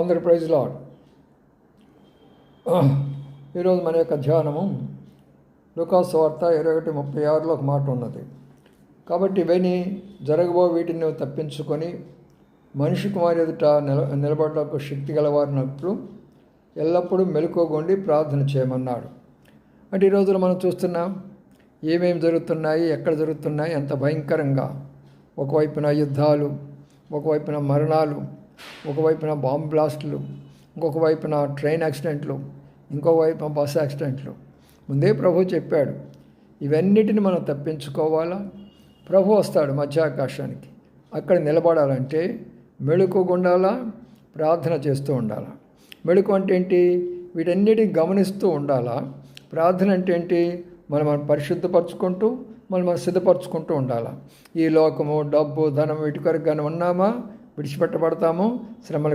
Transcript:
అందరి praise lord ఈరోజు మన యొక్క ధ్యానము లుకాస్ వార్త ఇరవై ఒకటి ముప్పై ఆరులో ఒక మాట ఉన్నది. కాబట్టి ఇవన్నీ జరగబో వీటిని నువ్వు తప్పించుకొని మనిషి కుమారి ఎదుట నిల నిలబడటకు శక్తి గలవారినప్పుడు ఎల్లప్పుడూ మెలుకోగొండి ప్రార్థన చేయమన్నాడు. అంటే ఈ రోజున మనం చూస్తున్నాం ఏమేమి జరుగుతున్నాయి ఎక్కడ జరుగుతున్నాయి ఎంత భయంకరంగా. ఒకవైపున యుద్ధాలు ఒకవైపున మరణాలు ఒకవైపున బాంబ్ బ్లాస్టులు ఇంకొక వైపున ట్రైన్ యాక్సిడెంట్లు ఇంకో వైపున బస్ యాక్సిడెంట్లు. ముందే ప్రభు చెప్పాడు ఇవన్నిటిని మనం తప్పించుకోవాలా? ప్రభు వస్తాడు మధ్యాకాశానికి. అక్కడ నిలబడాలంటే మెళుకుగుండాలా ప్రార్థన చేస్తూ ఉండాలా. మెళుకు అంటే ఏంటి? వీటన్నిటిని గమనిస్తూ ఉండాలా. ప్రార్థన అంటే ఏంటి? మనం మనం పరిశుద్ధపరచుకుంటూ మనం మనం సిద్ధపరచుకుంటూ ఉండాలా. ఈ లోకము డబ్బు ధనం వీటి కొరకు కానీ ఉన్నామా? విడిచిపెట్టబడతాము శ్రమలు